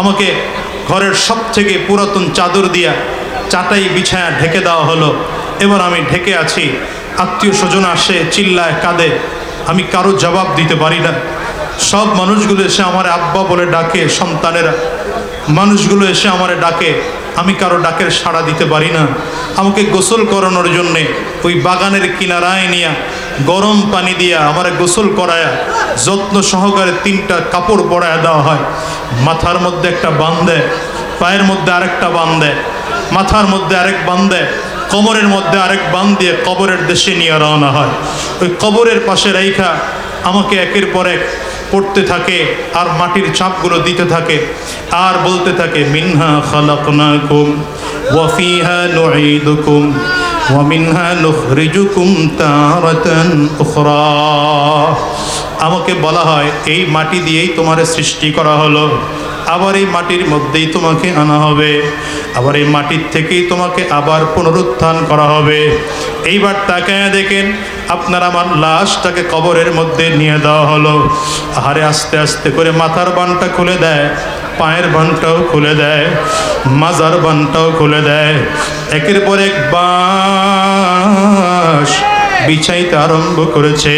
আমাকে ঘরের সব থেকে পুরাতন চাদর দিয়া চাটাই বিছায়া ঢেকে দেওয়া হলো। এবার আমি ঢেকে আছি। আত্মীয় স্বজন আসে, চিল্লায়, কাঁদে। আমি কারও জবাব দিতে পারি না। সব মানুষগুলো এসে আমার আব্বা বলে ডাকে, সন্তানেরা। মানুষগুলো এসে আমারে ডাকে। আমি কারও ডাকের সাড়া দিতে পারি না। আমাকে গোসল করানোর জন্যে ওই বাগানের কিনারায় নিয়ে গরম পানি দিয়া আমার গোসল করায়া যত্ন সহকারে তিনটা কাপড় পরায়া দেওয়া হয়। মাথার মধ্যে একটা বান দেয় পায়ের মধ্যে আরেকটা বান দেয় মাথার মধ্যে আরেক বান দেয় কোমরের মধ্যে আরেক বান দিয়ে কবরের দেশে নিয়ে রওনা হয়। ওই কবরের পাশে রেখা আমাকে একের পর এক পড়তে থাকে আর মাটির চাপগুলো দিতে থাকে আর বলতে থাকে, মিনহা খালাকনাকুম ওয়াফিহা নুঈদুকুম। ওয়ামিনহা নুখরিজুকুম তারাতান উখরা আমাকে বলা হয়, এই মাটি দিয়েই তোমার সৃষ্টি করা হলো। আবার এই মাটির মধ্যেই তোমাকে আনা হবে। আবার এই মাটির থেকেই তোমাকে আবার পুনরুত্থান করা হবে। এইবার তাকায় দেখেন, আপনার আমার লাশটাকে কবরের মধ্যে নিয়ে দেওয়া হলো। আহারে আস্তে আস্তে করে মাথার বানটা খুলে দেয়। পায়ের বানটাও খুলে দেয়, মাজার বানটাও খুলে দেয়। একের পর এক বাঁশ বিছাইতে আরম্ভ করেছে।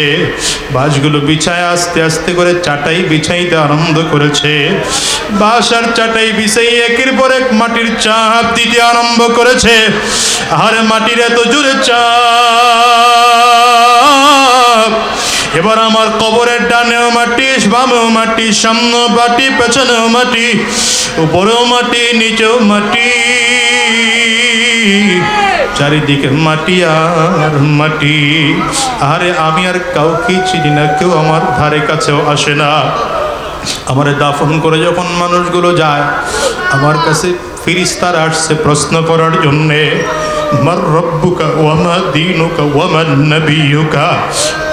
বাঁশগুলো বিছায় আস্তে আস্তে করে চাটাই বিছাইতে আরম্ভ করেছে। বাঁশ আর চাটাই বিছাই একের পর এক মাটির চাপ দিতে আরম্ভ করেছে। আর মাটির এত জোরে চাপ এবার আমার কবরের ডানেও মাটি, বামেও মাটি সামনে মাটি, পেছনেও মাটি, উপরেও মাটি, নিচেও মাটি। চারিদিকে মাটি আর মাটি। আরে আমি আর কাউকে চিনি না, কেউ আমার ধারে কাছেও আসে না। আমারে দাফন করে যখন মানুষগুলো যায়, আমার কাছে ফিরিস্তার আসছে প্রশ্ন করার জন্যে। মার রব্বুকা ওয়ামা দিনুকা ওয়ামান নবিয়ুকা?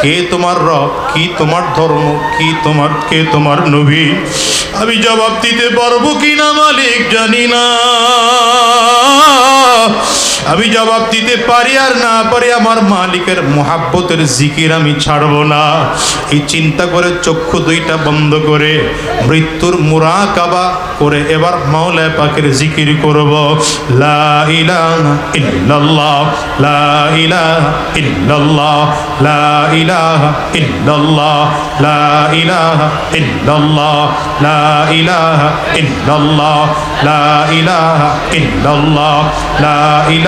কে তোমার রব? কি তোমার ধর্ম? কি তোমার, কে তোমার নবী? আমি জবাব দিতে পারব কি না মালিক জানি না। আমি জবাব দিতে পারি আর না পারি, আমার মালিকের মোহাব্বতের জিকির আমি ছাড়বো না। এই চিন্তা করে চক্ষু দুইটা বন্ধ করে, মৃত্যুর মুরা কাবা করে এবার মাওলায় পাকের জিকির করব। লা ইলাহা ইল্লাল্লাহ, লা ইলাহা ইল্লাল্লাহ, লা ইলাহা ইল্লাল্লাহ, লা ইলাহা ইল্লাল্লাহ, লা ইলাহা ইল্লাল্লাহ, লা ইলাহা ইল্লাল্লাহ, লা ইলাহা